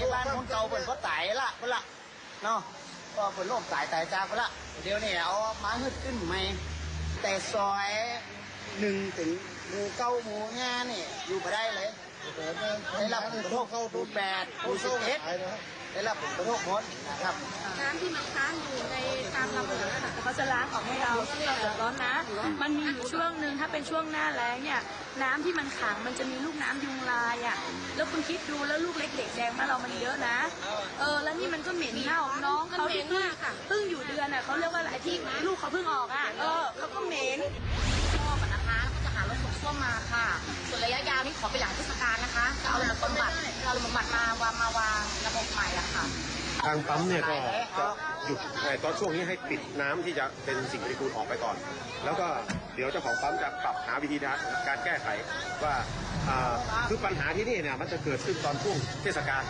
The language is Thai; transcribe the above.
คนละเนาะก็เป็นโรคสายตายจากคนละเดี๋ยวนี้เอามาหึดขึ้นใหม่แต่ซอยหนึ่งถึงหมู่เก้าหมู่ห้านี่อยู่ไปได้เลยได้รับผลกระทบเข้าทุกแปดหมู่สิบเอ็ดได้รับผลกระทบหมดนะครับน้ำที่มันค้างอยู่ในตามลำเหลืองอะเขาจะล้างออกให้เราที่เราเดือดร้อนนะ มันมีอยู่ช่วงหนึ่งถ้าเป็นช่วงหน้าแล้งเนี่ย น้ำที่มันขังมันจะมีลูกน้ำยุงลายอะแล้วคุณคิดดูแล้วลูกเล็กเด็ก งมานเรามันเยอะนะ เออ แล้วนี่มันก็เหม็นเน่าน้องเขาที่เพิ่งเพิ่งอยู่เดือนอะเขาเรียกว่าอะไรที่ลูกเขาเพิ่งออกอะ เออเขาก็เหม็นชอบอะนะคะแล้วก็จะหารถขนส้วมมาค่ะ ส่วนระยะยาวนี่ขอไปหลังเทศกาลนะคะ จะเอาระบำบัดเอาระบำบัดมาวางมาวางระบบใหม่อะค่ะทางปั๊มเนี่ยก็จะหยุดในตอนช่วงนี้ให้ปิดน้ำที่จะเป็นสิ่งปฏิกูลออกไปก่อน แล้วก็เดี๋ยวเจ้าของปั๊มจะปรับหาวิธีการแก้ไขว่าอ่า คือปัญหาที่นี่เนี่ยมันจะเกิดขึ้นตอนช่วงเทศกาล